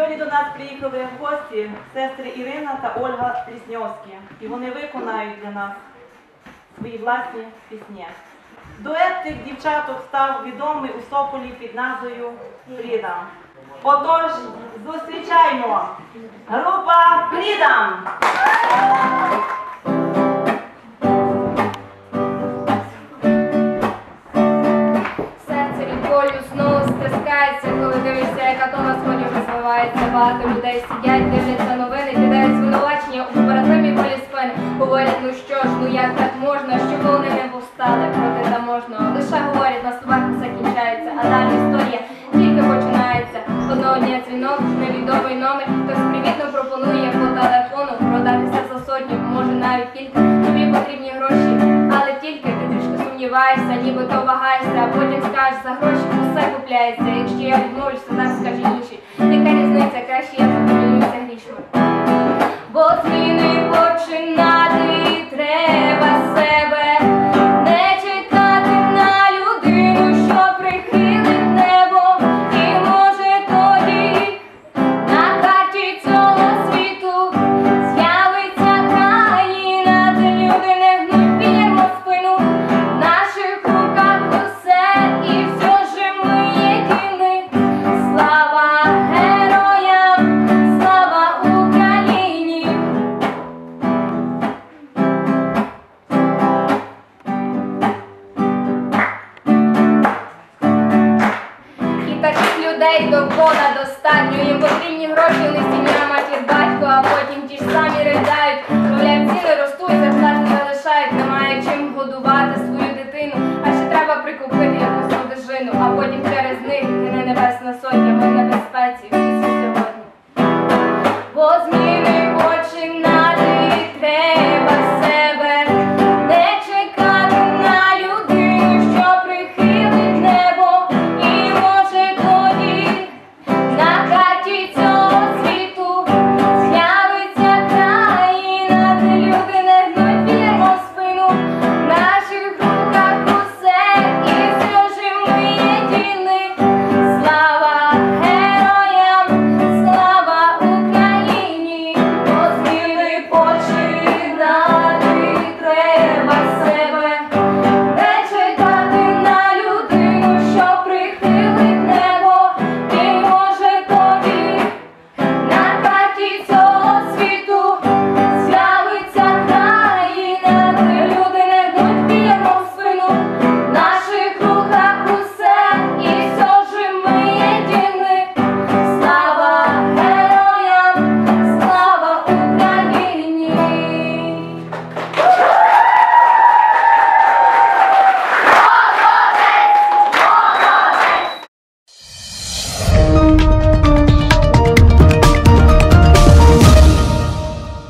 Сьогодні до нас приїхали в гості сестри Ірина та Ольга Лісньовські, і вони виконають для нас свої власні пісні. Дует цих дівчаток став відомий у Сополі під назвою Фрідам. Отож, зустрічаймо! Група Фрідам! Серце від знову стискається, коли на розвивається. Багато людей сидять, дивляться новини, кидають звинувачення у побратимі полі спини. Говорять, ну що ж, ну як так можна, що вони не повстали проти таможного. Лише говорять, на словах все кінчається, а далі історія тільки починається. Одного дня дзвінок, невідомий номер, хтось привітно пропонує по телефону продатися за сотню, може навіть кілька. Тобі потрібні гроші, але тільки ти трішки сумніваєшся, ніби то вагаєшся, а потім скажеш за гроші усе купляється. Якщо я відмовлюся, так. Яка Gracias por estar таких до довкола достатньо. Їм потрібні гроші, не сім'я, матір, батько,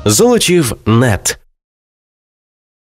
Золочів нет.